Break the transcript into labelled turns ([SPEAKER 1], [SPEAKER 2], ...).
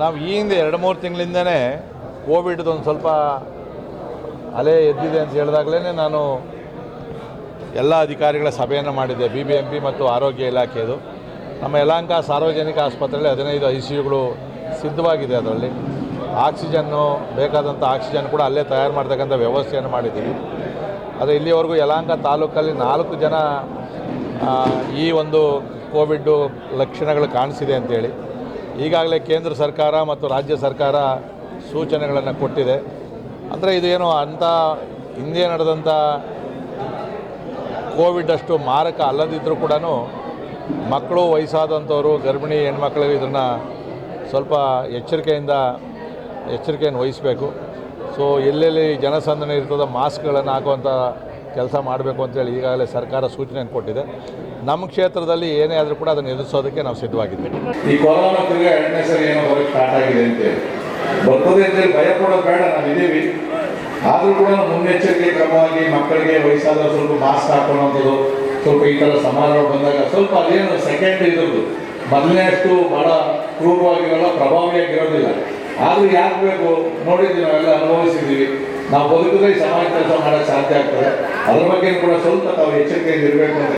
[SPEAKER 1] ನಾವು ಈ ಹಿಂದೆ ಎರಡು ಮೂರು ತಿಂಗಳಿಂದನೇ ಕೋವಿಡ್ದು ಒಂದು ಸ್ವಲ್ಪ ಅಲೆ ಎದ್ದಿದೆ ಅಂತ ಹೇಳಿದಾಗಲೇ ನಾನು ಎಲ್ಲ ಅಧಿಕಾರಿಗಳ ಸಭೆಯನ್ನು ಮಾಡಿದ್ದೆ ಬಿ ಬಿ ಎಂ ಪಿ ಮತ್ತು ಆರೋಗ್ಯ ಇಲಾಖೆಯದು. ನಮ್ಮ ಯಲಹಂಕ ಸಾರ್ವಜನಿಕ ಆಸ್ಪತ್ರೆಯಲ್ಲಿ ಹದಿನೈದು ಐ ಸಿ ಯುಗಳು ಸಿದ್ಧವಾಗಿದೆ ಅದರಲ್ಲಿ. ಆಕ್ಸಿಜನ್ನು, ಬೇಕಾದಂಥ ಆಕ್ಸಿಜನ್ ಕೂಡ ಅಲ್ಲೇ ತಯಾರು ಮಾಡ್ತಕ್ಕಂಥ ವ್ಯವಸ್ಥೆಯನ್ನು ಮಾಡಿದ್ದೀವಿ. ಆದರೆ ಇಲ್ಲಿವರೆಗೂ ಯಲಹಂಕ ತಾಲೂಕಲ್ಲಿ ನಾಲ್ಕು ಜನ ಈ ಒಂದು ಕೋವಿಡ್ಡು ಲಕ್ಷಣಗಳು ಕಾಣಿಸಿದೆ ಅಂತೇಳಿ. ಈಗಾಗಲೇ ಕೇಂದ್ರ ಸರ್ಕಾರ ಮತ್ತು ರಾಜ್ಯ ಸರ್ಕಾರ ಸೂಚನೆಗಳನ್ನು ಕೊಟ್ಟಿದೆ. ಅಂದರೆ ಇದೇನು ಅಂಥ ಹಿಂದೆ ನಡೆದಂಥ ಕೋವಿಡ್ ಅಷ್ಟು ಮಾರಕ ಅಲ್ಲದಿದ್ದರೂ ಕೂಡ ಮಕ್ಕಳು ವಯಸ್ಸಾದಂಥವರು, ಗರ್ಭಿಣಿ ಹೆಣ್ಮಕ್ಳಿಗೆ ಇದನ್ನು ಸ್ವಲ್ಪ ಎಚ್ಚರಿಕೆಯಿಂದ ಎಚ್ಚರಿಕೆಯನ್ನು ವಹಿಸಬೇಕು. ಸೊ ಎಲ್ಲೆಲ್ಲಿ ಜನಸಂದಣಿ ಇರ್ತದೋ ಮಾಸ್ಕ್ಗಳನ್ನು ಹಾಕುವಂಥ ಕೆಲಸ ಮಾಡಬೇಕು ಅಂತೇಳಿ ಈಗಾಗಲೇ ಸರ್ಕಾರ ಸೂಚನೆಯನ್ನು ಕೊಟ್ಟಿದೆ. ನಮ್ಮ ಕ್ಷೇತ್ರದಲ್ಲಿ ಏನೇ ಆದರೂ ಕೂಡ ಅದನ್ನು ಎದುರಿಸೋದಕ್ಕೆ ನಾವು ಸಿದ್ಧವಾಗಿದ್ದೀವಿ.
[SPEAKER 2] ಈ ಕೊರೋನಾ ತಿರ್ಗಾ ಎರಡನೇ ಸರಿ ಏನೋ ಬರೋಕ್ಕೆ ಸ್ಟಾರ್ಟ್ ಆಗಿದೆ ಅಂತೇಳಿ ಬರ್ತದೆ ಅಂತೇಳಿ ಭಯ ಪಡೋದು ಬೇಡ, ನಾವು ಇದ್ದೀವಿ. ಆದರೂ ಕೂಡ ಮುನ್ನೆಚ್ಚರಿಕೆ ಕ್ರಮವಾಗಿ ಮಕ್ಕಳಿಗೆ ವಯಸ್ಸಾದ ಸ್ವಲ್ಪ ಮಾಸ್ಕ್ ಹಾಕೊಳ್ಳೋದು ಸ್ವಲ್ಪ ಈ ಥರ ಸಮಾರಂಭ ಬಂದಾಗ ಸ್ವಲ್ಪ ಅದೇನು ಸೆಕೆಂಡ್ ಇರೋದು ಮೊದಲನೇ ಅಷ್ಟು ಭಾಳ ಕ್ರೂರವಾಗಿರೋಲ್ಲ ಪ್ರಭಾವಿಯಾಗಿರೋದಿಲ್ಲ. ಆದರೂ ಯಾಕೆ ಬೇಕು? ನೋಡಿದ್ದೀವಿ ನಾವೆಲ್ಲ ಅನುಭವಿಸಿದ್ದೀವಿ. ನಾವು ಬದುಕಿದ್ರೆ ಸಮಾಜ ಕೆಲಸ ಮಾಡೋಕ್ಕೆ ಸಾಧ್ಯ ಆಗ್ತದೆ. ಅದ್ರ ಬಗ್ಗೆ ಕೂಡ ಸ್ವಲ್ಪ ತಾವು ಎಚ್ಚರಿಕೆಯಿಂದ ಇರಬೇಕು ಅಂತ